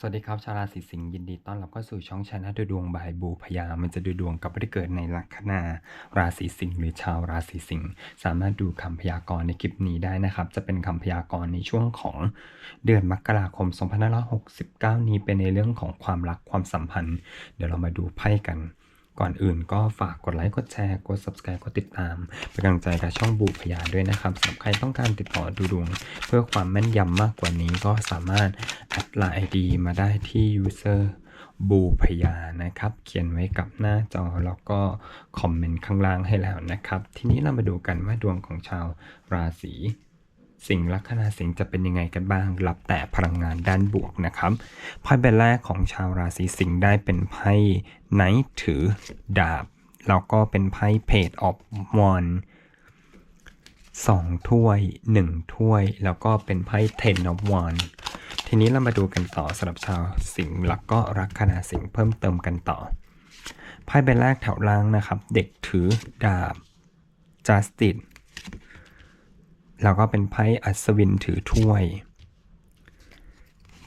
สวัสดีครับ ชาวราศีสิงห์ยินดีต้อนรับเข้าสู่ช่องชาแนลดูดวงบายบูพยา มันจะดูดวงกับผู้ที่เกิดในลัคนาราศีสิงห์หรือชาวราศีสิงห์สามารถดูคำพยากรณ์ในคลิปนี้ได้นะครับ จะเป็นคำพยากรณ์ในช่วงของเดือนมกราคม 2569 นี้เป็นในเรื่องของความรักความสัมพันธ์ เดี๋ยวเรามาดูไพ่กัน ก่อนอื่นก็ฝากกดไลค์ กดแชร์ กด subscribe กดติดตาม เป็นกำลังใจกับช่องบูพยาด้วยนะครับสำหรับใครต้องการติดต่อดูดวงเพื่อความแม่นยำมากกว่านี้ก็สามารถแอดไลน์ ID มาได้ที่ user บูพยานะครับ เขียนไว้กับหน้าจอแล้วก็คอมเมนต์ข้างล่างให้แล้วนะครับ ทีนี้เรามาดูกันว่าดวงของชาวราศี สิงห์ลัคนาสิงห์จะเป็นยังไงกันบ้าง รับแต่พลังงานด้านบวกนะครับไพ่ใบแรกของชาวราศีสิงห์ได้เป็นไพ่ไนท์ถือดาบ แล้วก็เป็นไพ่เพจออฟวอนสองถ้วยหนึ่งถ้วย แล้วก็เป็นไพ่เทนออฟวอนทีนี้เรามาดูกันต่อสำหรับชาวสิงห์แล้วก็ลัคนาสิงห์เพิ่มเติมกันต่อไพ่ใบแรกแถวล่างนะครับ เด็กถือดาบ justice แล้วก็เป็นไพ่อัศวินถือถ้วย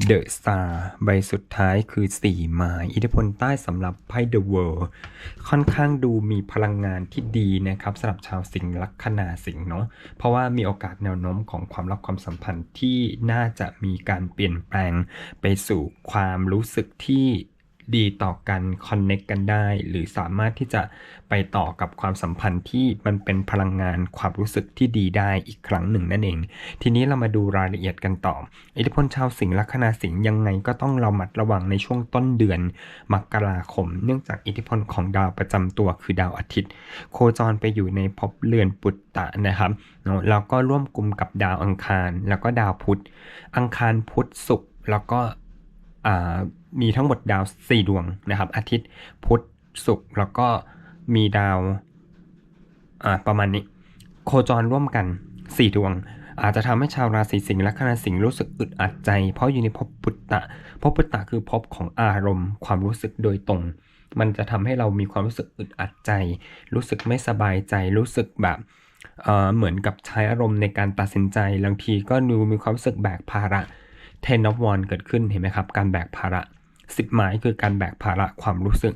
เดอะสตาร์ใบสุดท้ายคือสี่ไม้อิทธิพลใต้สำหรับไพ่เดอะเวิลด์ค่อนข้างดูมีพลังงานที่ดีนะครับสำหรับชาวสิงห์ลัคนาสิงห์เนาะเพราะว่ามีโอกาสแนวโน้มของความรักความสัมพันธ์ที่น่าจะมีการเปลี่ยนแปลงไปสู่ความรู้สึกที่ ดีต่อกันคอนเน็กกันได้ หรือสามารถที่จะไปต่อกับความสัมพันธ์ที่มันเป็นพลังงานความรู้สึกที่ดีได้อีกครั้งหนึ่งนั่นเอง ทีนี้เรามาดูรายละเอียดกันต่อ อิทธิพลชาวสิงห์ลัคนาสิงห์ยังไงก็ต้องระมัดระวังในช่วงต้นเดือนมกราคม เนื่องจากอิทธิพลของดาวประจำตัวคือดาวอาทิตย์ โคจรไปอยู่ในภพเรือนปุตตะนะครับแล้วก็ร่วมกลุ่มกับดาวอังคาร แล้วก็ดาวพุธ อังคารพุธศุกร์แล้วก็ มีทั้งหมดดาว 4 ดวงนะครับ อาทิตย์พุธศุกร์แล้วก็มีดาวประมาณนี้ โคจรร่วมกัน 4 ดวง อาจจะทำให้ชาวราศีสิงห์และคณะสิงห์รู้สึกอึดอัดใจ เพราะอยู่ในภพปุตตะภพปุตตะคือภพของอารมณ์ ความรู้สึกโดยตรง มันจะทำให้เรามีความรู้สึกอึดอัดใจ รู้สึกไม่สบายใจรู้สึกแบบเเหมือนกับใช้อารมณ์ในการตัดสินใจบางทีก็ดูมีความรู้สึกแบกภาระ Ten of Wands เกิดขึ้นเห็นไหมครับ การแบกภาระสิบไม้คือการแบกภาระความรู้สึก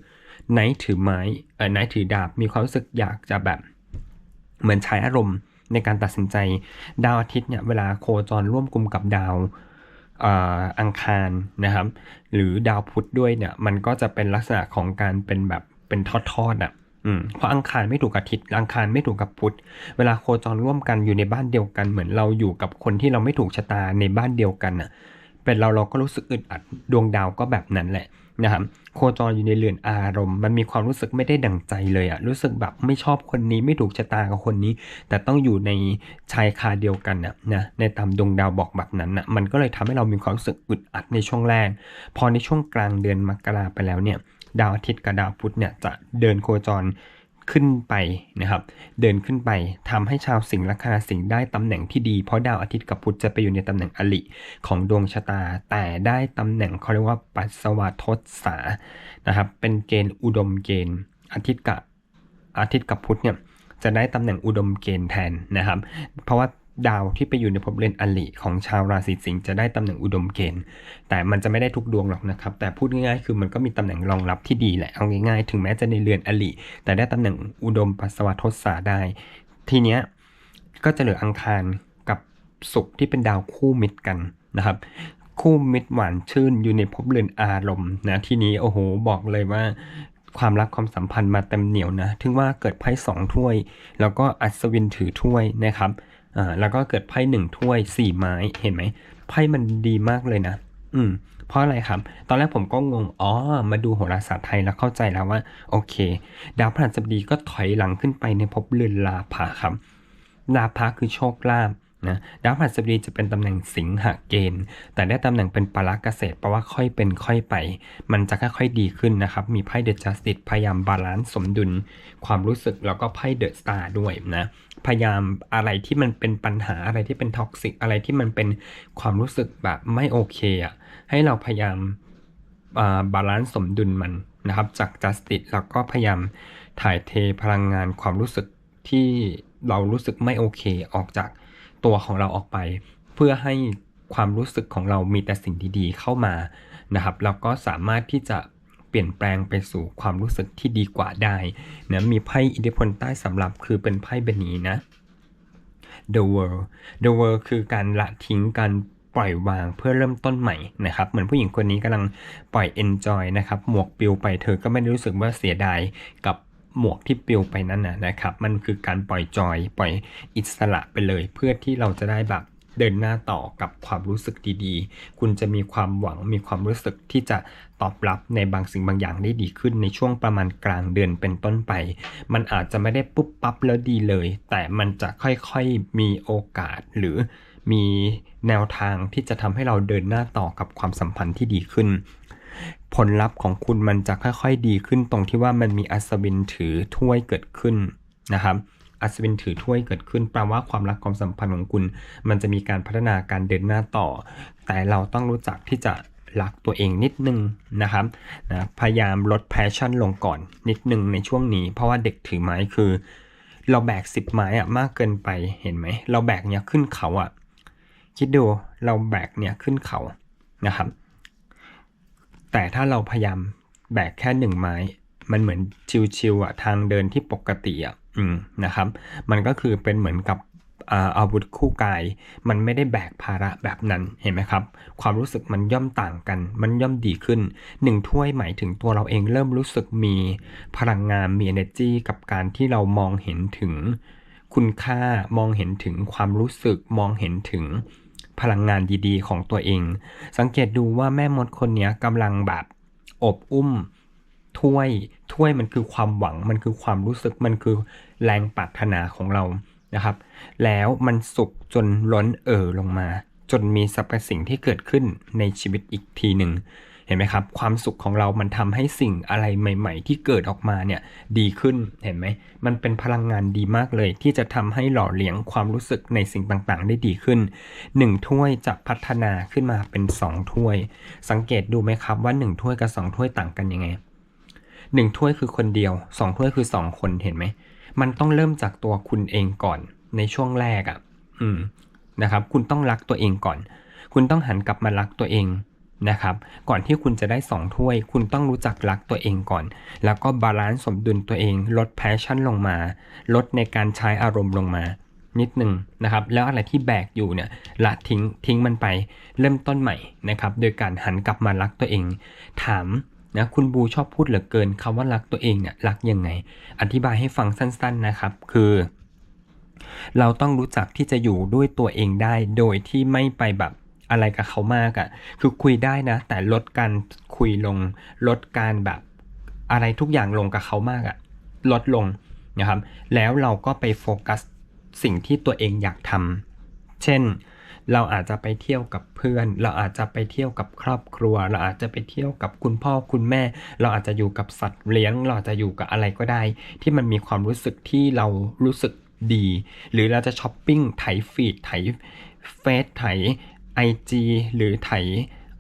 ไนท์ถือไม้เออไนท์ถือดาบมีความรู้สึกอยากจะแบบ เหมือนใช้อารมณ์ในการตัดสินใจดาวอาทิตย์เนี่ยเวลาโคจรร่วมกลุ่มกับดาวอังคารนะครับ หรือดาวพุธด้วยเนี่ยมันก็จะเป็นลักษณะของการเป็นแบบเป็นทอดๆอะ อืมเพราะอังคารไม่ถูกกับอาทิตย์อังคารไม่ถูกกับพุธเวลาโคจรร่วมกันอยู่ในบ้านเดียวกันเหมือนเราอยู่กับคนที่เราไม่ถูกชะตาในบ้านเดียวกันอะ เป็นเราเราก็รู้สึกอึดอัดดวงดาวก็แบบนั้นแหละนะครับโคจรอยู่ในเรือนอารมณ์ มันมีความรู้สึกไม่ได้ดั่งใจเลยอะรู้สึกแบบไม่ชอบคนนี้ไม่ถูกชะตากับคนนี้ แต่ต้องอยู่ในชายคาเดียวกันนะนะในตามดวงดาวบอกแบบนั้นนะมันก็เลยทำให้เรามีความรู้สึกอึดอัดในช่วงแรกพอในช่วงกลางเดือนมกราไปแล้วเนี่ย ดาวอาทิตย์กับดาวพุธเนี่ยจะเดินโคจรขึ้นไปนะครับ เดินขึ้นไปทำให้ชาวสิงห์ลัคนาสิงห์ได้ตำแหน่งที่ดีเพราะดาวอาทิตย์กับพุธจะไปอยู่ในตำแหน่งอลิของดวงชะตา แต่ได้ตำแหน่งเขาเรียกว่าปัสวาทศานะครับ เป็นเกณฑ์อุดมเกณฑ์อาทิตย์กับอาทิตย์กับพุธเนี่ยจะได้ตำแหน่งอุดมเกณฑ์แทนนะครับ เพราะว่า ดาวที่ไปอยู่ในภพเรือนอลิของชาวราศีสิงห์จะได้ตำแหน่งอุดมเกณฑ์ แต่มันจะไม่ได้ทุกดวงหรอกนะครับ แต่พูดง่ายๆ คือมันก็มีตำแหน่งรองรับที่ดีแหละ เอาง่ายๆ ถึงแม้จะในเรือนอลิแต่ได้ตำแหน่งอุดมปัสวทศาได้ ทีเนี้ยก็จะเหลืออังคารกับศุกร์ที่เป็นดาวคู่มิตรกันนะครับ คู่มิตรหวานชื่นอยู่ในภพเรือนอารมณ์นะทีนี้โอ้โหบอกเลยว่าความรักความสัมพันธ์มาเต็มเหนียวนะ ถึงว่าเกิดไพ่สองถ้วย แล้วก็อัศวินถือถ้วยนะครับ อ่าแล้วก็เกิดไพ่หนึ่งถ้วยสี่ไม้เห็นไหมไพ่มันดีมากเลยนะ อืม เพราะอะไรครับ ตอนแรกผมก็งงอ๋อมาดูโหราศาสตร์ไทยแล้วเข้าใจแล้วว่า โอเค ดาวพฤหัสบดีก็ถอยหลังขึ้นไปในภพเรือนลาภะครับลาภะคือโชคลาภ นะดาวพฤหัสบดีจะเป็นตำแหน่งสิงหเกณฑ์ แต่ได้ตำแหน่งเป็นปาราเกษตรแปลว่าค่อยเป็นค่อยไป มันจะค่อยๆดีขึ้นนะครับ มีไพ่เดอะจัสติสพยายามบาลานซ์สมดุล ความรู้สึกแล้วก็ไพ่เดอะสตาร์ด้วยนะพยายามอะไรที่มันเป็นปัญหาอะไรที่เป็นท็อกซิกอะไรที่มันเป็นความรู้สึกแบบไม่โอเคอะให้เราพยายามบาลานซ์สมดุลมันนะครับ จากจัสติสแล้วก็พยายามถ่ายเทพลังงานความรู้สึกที่เรารู้สึกไม่โอเคออกจาก ตัวของเราออกไป เพื่อให้ความรู้สึกของเรามีแต่สิ่งดีๆเข้ามานะครับแล้วก็สามารถที่จะเปลี่ยนแปลงไปสู่ความรู้สึกที่ดีกว่าได้นะมีไพ่อิทธิพลใต้สำหรับคือเป็นไพ่เบนีนะ The World The World คือการละทิ้งการปล่อยวางเพื่อเริ่มต้นใหม่นะครับ เหมือนผู้หญิงคนนี้กำลังปล่อย enjoy นะครับ หมวกปลิวไปเธอก็ไม่ได้รู้สึกว่าเสียดายกับ หมวกที่ปลิวไปนั่นนะนะครับ มันคือการปล่อยจอยปล่อยอิสระไปเลย เพื่อที่เราจะได้แบบเดินหน้าต่อกับความรู้สึกดีๆ คุณจะมีความหวังมีความรู้สึกที่จะตอบรับในบางสิ่งบางอย่างได้ดีขึ้นในช่วงประมาณกลางเดือนเป็นต้นไป มันอาจจะไม่ได้ปุ๊บปั๊บแล้วดีเลย แต่มันจะค่อยๆมีโอกาสหรือมีแนวทางที่จะทำให้เราเดินหน้าต่อกับความสัมพันธ์ที่ดีขึ้น ผลลัพธ์ของคุณมันจะค่อยๆดีขึ้นตรงที่ว่ามันมีอัศวินถือถ้วยเกิดขึ้นนะครับอัศวินถือถ้วยเกิดขึ้นแปลว่าความรักความสัมพันธ์ของคุณ มันจะมีการพัฒนาการเดินหน้าต่อ แต่เราต้องรู้จักที่จะรักตัวเองนิดนึงนะครับนะพยายามลดแพชชั่นลงก่อนนิดนึงในช่วงนี้เพราะว่าเด็กถือไม้คือ เราแบกสิบไม้อะมากเกินไปเห็นไหม เราแบกเนี่ยขึ้นเขาอะคิดดูเราแบกเนี่ยขึ้นเขานะครับ แต่ถ้าเราพยายามแบกแค่หนึ่งไม้ มันเหมือนชิวๆอะทางเดินที่ปกติอะอืมนะครับ มันก็คือเป็นเหมือนกับอาอาวุธคู่กาย มันไม่ได้แบกภาระแบบนั้นเห็นไหมครับ ความรู้สึกมันย่อมต่างกัน มันย่อมดีขึ้นหนึ่งถ้วยหมายถึงตัวเราเองเริ่มรู้สึกมีพลังงานมี energy กับการที่เรามองเห็นถึงคุณค่ามองเห็นถึงความรู้สึกมองเห็นถึง พลังงานดีๆ ของตัวเอง สังเกตดูว่าแม่มดคนนี้กำลังแบบอบอุ้มถ้วยถ้วยมันคือความหวัง มันคือความรู้สึกมันคือแรงปรารถนาของเรานะครับ แล้วมันสุกจนล้นเอ่อลงมา จนมีสรรพสิ่งที่เกิดขึ้นในชีวิตอีกทีหนึ่ง เห็นไหมครับ ความสุขของเรามันทำให้สิ่งอะไรใหม่ ๆ ที่เกิดออกมาเนี่ยดีขึ้นเห็นไหมมันเป็นพลังงานดีมากเลย ที่จะทำให้หล่อเลี้ยงความรู้สึกในสิ่งต่างๆ ได้ดีขึ้น 1 ถ้วยจะพัฒนาขึ้นมาเป็น 2 ถ้วย สังเกตดูไหมครับว่า 1 ถ้วยกับ 2 ถ้วยต่างกันยังไง 1 ถ้วยคือคนเดียว 2 ถ้วยคือ 2 คนเห็นไหมมันต้องเริ่มจากตัวคุณเองก่อนในช่วงแรกอะ่ะ อืมนะครับ คุณต้องรักตัวเองก่อน คุณต้องหันกลับมารักตัวเอง นะครับ ก่อนที่คุณจะได้สองถ้วย คุณต้องรู้จักรักตัวเองก่อน แล้วก็บาลานซ์สมดุลตัวเอง ลดแพชชั่นลงมา ลดในการใช้อารมณ์ลงมา นิดหนึ่งนะครับ แล้วอะไรที่แบกอยู่เนี่ยละทิ้งทิ้งมันไป เริ่มต้นใหม่นะครับ โดยการหันกลับมารักตัวเอง ถามนะคุณบูชอบพูดเหลือเกินคำว่ารักตัวเองเนี่ยรักยังไง อธิบายให้ฟังสั้น ๆนะครับ คือ เราต้องรู้จักที่จะอยู่ด้วยตัวเองได้ โดยที่ไม่ไปแบบ อะไรกับเขามากอะ่ะคือคุยได้นะ แต่ลดการคุยลง ลดการแบบอะไรทุกอย่างลงกับเขามากอะ่ะลดลงนะครับ แล้วเราก็ไปโฟกัสสิ่งที่ตัวเองอยากทำเช่น เราอาจจะไปเที่ยวกับเพื่อน เราอาจจะไปเที่ยวกับครอบครัว เราอาจจะไปเที่ยวกับคุณพ่อคุณแม่ เราอาจจะอยู่กับสัตว์เลี้ยง เราอาจจะอยู่กับอะไรก็ได้ ที่มันมีความรู้สึกที่เรารู้สึกดี หรือเราจะช้อปปิ้งไถฟีดไถเฟซไถ IG หรือไถ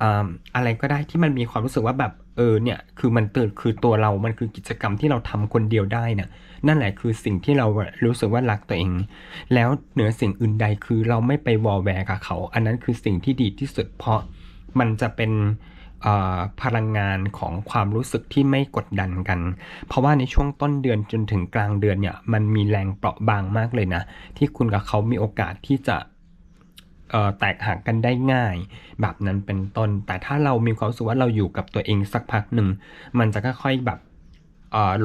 อ่าอะไรก็ได้ที่มันมีความรู้สึกว่าแบบเออเนี่ยคือมันตื่นคือตัวเรา มันคือกิจกรรมที่เราทำคนเดียวได้นี่ยนั่นแหละคือสิ่งที่เรารู้สึกว่ารักตัวเอง แล้วเหนือสิ่งอื่นใดคือเราไม่ไปวอลแวร์กับเขา อันนั้นคือสิ่งที่ดีที่สุดเพราะมันจะเป็นพลังงานของความรู้สึกที่ไม่กดดันกัน เพราะว่าในช่วงต้นเดือนจนถึงกลางเดือนเนี่ยมันมีแรงเปราะบางมากเลยนะ ที่คุณกับเขามีโอกาสที่จะ แตกหักกันได้ง่าย แบบนั้นเป็นต้น แต่ถ้าเรามีความรู้สึกว่าเราอยู่กับตัวเองสักพักหนึ่ง มันจะค่อยๆแบบ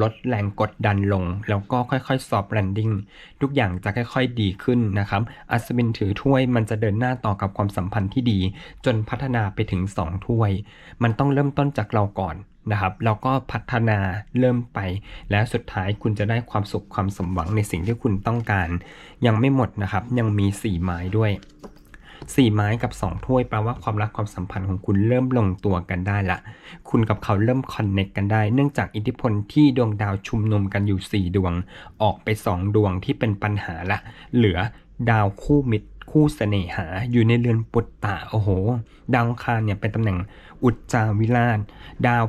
ลดแรงกดดันลง แล้วก็ค่อยๆซอฟต์แลนดิ้งทุกอย่างจะค่อยๆดีขึ้นนะครับ อัศวินถือถ้วยมันจะเดินหน้าต่อกับความสัมพันธ์ที่ดี จนพัฒนาไปถึง 2 ถ้วย มันต้องเริ่มต้นจากเราก่อนนะครับแล้วก็พัฒนาเริ่มไป แล้วสุดท้ายคุณจะได้ความสุขความสมหวังในสิ่งที่คุณต้องการ ยังไม่หมดนะครับ ยังมี 4 ไม้ด้วย สี่ไม้กับสองถ้วยแปลว่าความรักความสัมพันธ์ของคุณเริ่มลงตัวกันได้ละ คุณกับเขาเริ่มคอนเน็กกันได้ เนื่องจากอิทธิพลที่ดวงดาวชุมนุมกันอยู่ 4 ดวง ออกไป 2 ดวงที่เป็นปัญหาละ เหลือดาวคู่มิตรคู่เสน่หาอยู่ในเรือนปุตตะโอ้โห ดาวคารเนี่ยเป็นตำแหน่งอุจจาวิลาศดาว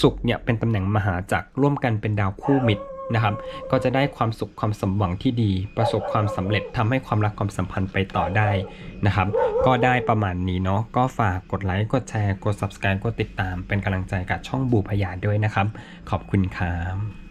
ศุกร์เนี่ยเป็นตำแหน่งมหาจักรร่วมกันเป็นดาวคู่มิตร นะครับ ก็จะได้ความสุขความสมหวังที่ดี ประสบความสำเร็จทำให้ความรักความสัมพันธ์ไปต่อได้นะครับ ก็ได้ประมาณนี้เนาะก็ฝากกดไลค์กดแชร์กด subscribe กดติดตามเป็นกำลังใจกับช่องบูพยาด้วยนะครับ ขอบคุณครับ